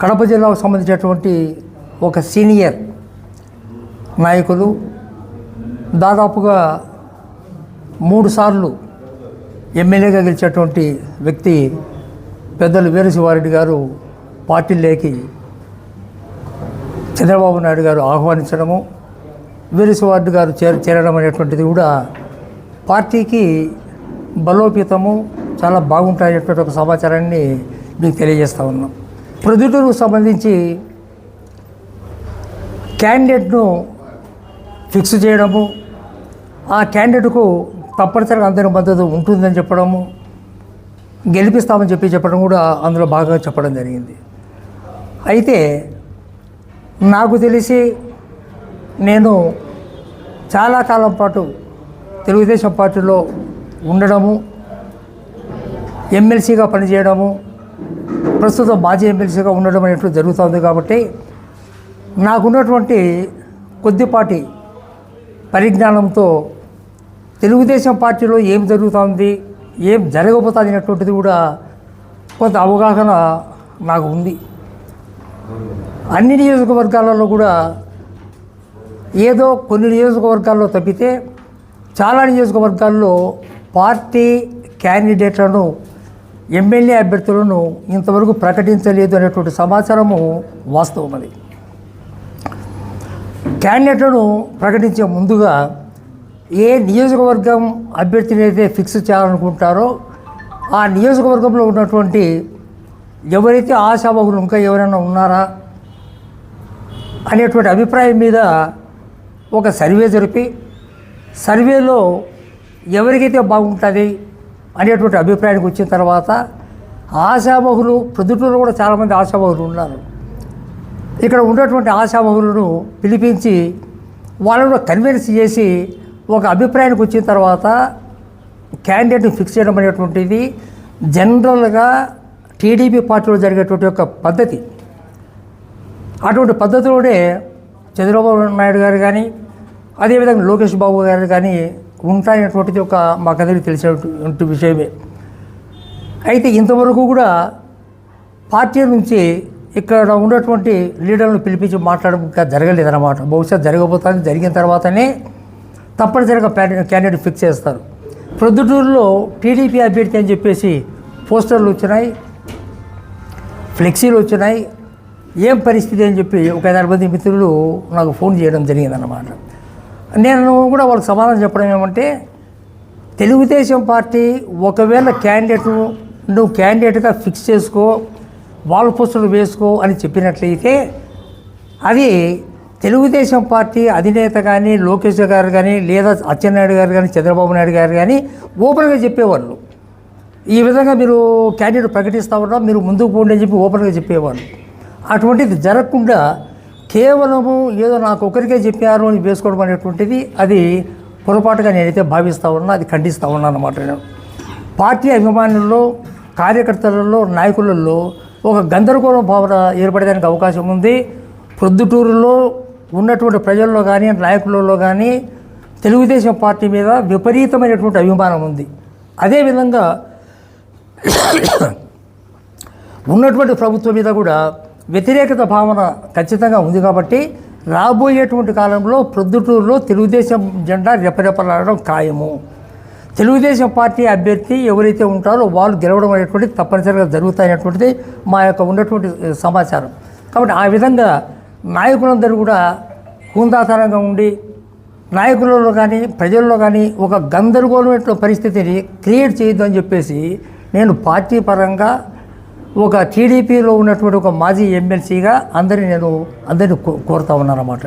కడప జిల్లాకు సంబంధించినటువంటి ఒక సీనియర్ నాయకులు దాదాపుగా మూడు సార్లు ఎమ్మెల్యేగా గెలిచేటువంటి వ్యక్తి పెద్దలు వీరశివారెడ్డి గారు పార్టీలోకి చంద్రబాబు నాయుడు గారు ఆహ్వానించడము వీరశివారెడ్డి గారు చేర చేరడం అనేటువంటిది కూడా పార్టీకి బలోపేతము చాలా బాగుంటాయనేటువంటి ఒక సమాచారాన్ని మీకు తెలియజేస్తా ఉన్నాం. ప్రొద్దుటూరుకు సంబంధించి క్యాండిడేట్ను ఫిక్స్ చేయడము ఆ క్యాండిడేట్కు తప్పనిసరిగా అందరి మద్దతు ఉంటుందని చెప్పడము గెలిపిస్తామని చెప్పి చెప్పడం కూడా అందులో బాగా చెప్పడం జరిగింది. అయితే నాకు తెలిసి నేను చాలా కాలం పాటు తెలుగుదేశం పార్టీలో ఉండడము ఎమ్మెల్సీగా పనిచేయడము ప్రస్తుతం మాజీ ఎమ్మెల్సీగా ఉండడం అనేటువంటి జరుగుతుంది కాబట్టి నాకున్నటువంటి కొద్దిపాటి పరిజ్ఞానంతో తెలుగుదేశం పార్టీలో ఏం జరుగుతుంది ఏం జరగబోతుంది అనేటువంటిది కూడా కొంత అవగాహన నాకు ఉంది అన్ని నియోజకవర్గాలలో కూడా ఏదో కొన్ని నియోజకవర్గాల్లో తప్పితే చాలా నియోజకవర్గాల్లో పార్టీ క్యాండిడేట్లను ఎమ్మెల్యే అభ్యర్థులను ఇంతవరకు ప్రకటించలేదు అనేటువంటి సమాచారము వాస్తవం అది క్యాండిడేట్లను ప్రకటించే ముందుగా ఏ నియోజకవర్గం అభ్యర్థిని అయితే ఫిక్స్ చేయాలనుకుంటారో ఆ నియోజకవర్గంలో ఉన్నటువంటి ఎవరైతే ఆశాభగులు ఇంకా ఎవరైనా ఉన్నారా అనేటువంటి అభిప్రాయం మీద ఒక సర్వే జరిపి సర్వేలో ఎవరికైతే బాగుంటుంది అనేటువంటి అభిప్రాయానికి వచ్చిన తర్వాత ఆశామహులు ప్రొద్దుటూరు కూడా చాలామంది ఆశామహులు ఉన్నారు. ఇక్కడ ఉన్నటువంటి ఆశామహులను పిలిపించి వాళ్ళను కన్విన్స్ చేసి ఒక అభిప్రాయానికి వచ్చిన తర్వాత క్యాండిడేట్ని ఫిక్స్ చేయడం అనేటువంటిది జనరల్గా టీడీపీ పార్టీలో జరిగేటువంటి ఒక పద్ధతి. అటువంటి పద్ధతిలోనే చంద్రబాబు నాయుడు గారు కానీ అదేవిధంగా లోకేష్ బాబు గారు కానీ ఉంటాయనేటువంటిది ఒక మాకందరికీ తెలిసినటువంటి విషయమే. అయితే ఇంతవరకు కూడా పార్టీ నుంచి ఇక్కడ ఉన్నటువంటి లీడర్లను పిలిపించి మాట్లాడడం ఇంకా జరగలేదన్నమాట. బహుశా జరగబోతుంది జరిగిన తర్వాతనే తప్పనిసరిగా క్యాండిడేట్ ఫిక్స్ చేస్తారు. ప్రొద్దుటూరులో టీడీపీ అభ్యర్థి అని చెప్పేసి పోస్టర్లు వచ్చినాయి ఫ్లెక్సీలు వచ్చినాయి. ఏం పరిస్థితి అని చెప్పి ఒక ఐదారు మంది మిత్రులు నాకు ఫోన్ చేయడం జరిగిందన్నమాట. నేను కూడా వాళ్ళకి సమాధానం చెప్పడం ఏమంటే తెలుగుదేశం పార్టీ ఒకవేళ క్యాండిడేట్ నువ్వు క్యాండిడేట్గా ఫిక్స్ చేసుకో వాళ్ళ పోస్టులు వేసుకో అని చెప్పినట్లయితే అది తెలుగుదేశం పార్టీ అధినేత కానీ లోకేష్ గారు కానీ లేదా అచ్చెన్నాయుడు గారు కానీ చంద్రబాబు నాయుడు గారు కానీ ఓపెన్గా చెప్పేవాళ్ళు. ఈ విధంగా మీరు క్యాండిడేట్ ప్రకటిస్తా ఉన్నా మీరు ముందుకు పోండి అని చెప్పి ఓపెన్గా చెప్పేవాళ్ళు. అటువంటిది జరగకుండా కేవలము ఏదో నాకు ఒకరికే చెప్పారు అని వేసుకోవడం అనేటువంటిది అది పొరపాటుగా నేనైతే భావిస్తూ ఉన్నా అది ఖండిస్తూ ఉన్నాను అన్నమాట నేను. పార్టీ అభిమానుల్లో కార్యకర్తలలో నాయకులలో ఒక గందరగోళం భావన ఏర్పడడానికి అవకాశం ఉంది. ప్రొద్దుటూరులో ఉన్నటువంటి ప్రజల్లో కానీ నాయకులలో కానీ తెలుగుదేశం పార్టీ మీద విపరీతమైనటువంటి అభిమానం ఉంది. అదేవిధంగా ఉన్నటువంటి ప్రభుత్వం మీద కూడా వ్యతిరేకత భావన ఖచ్చితంగా ఉంది కాబట్టి రాబోయేటువంటి కాలంలో ప్రొద్దుటూరులో తెలుగుదేశం జెండా రెపరెపలాడడం ఖాయము. తెలుగుదేశం పార్టీ అభ్యర్థి ఎవరైతే ఉంటారో వాళ్ళు గెలవడం అనేటువంటిది తప్పనిసరిగా జరుగుతాయనేటువంటిది మా యొక్క ఉన్నటువంటి సమాచారం. కాబట్టి ఆ విధంగా నాయకులందరూ కూడా హుందాతనంగా ఉండి నాయకులలో కానీ ప్రజల్లో కానీ ఒక గందరగోళమైన పరిస్థితిని క్రియేట్ చేయొద్దు అని చెప్పేసి నేను పార్టీ పరంగా ఒక టీడీపీలో ఉన్నటువంటి ఒక మాజీ ఎమ్మెల్సీగా అందరినీ నేను అందరినీ కో- కోరుతా ఉన్నానన్నమాట.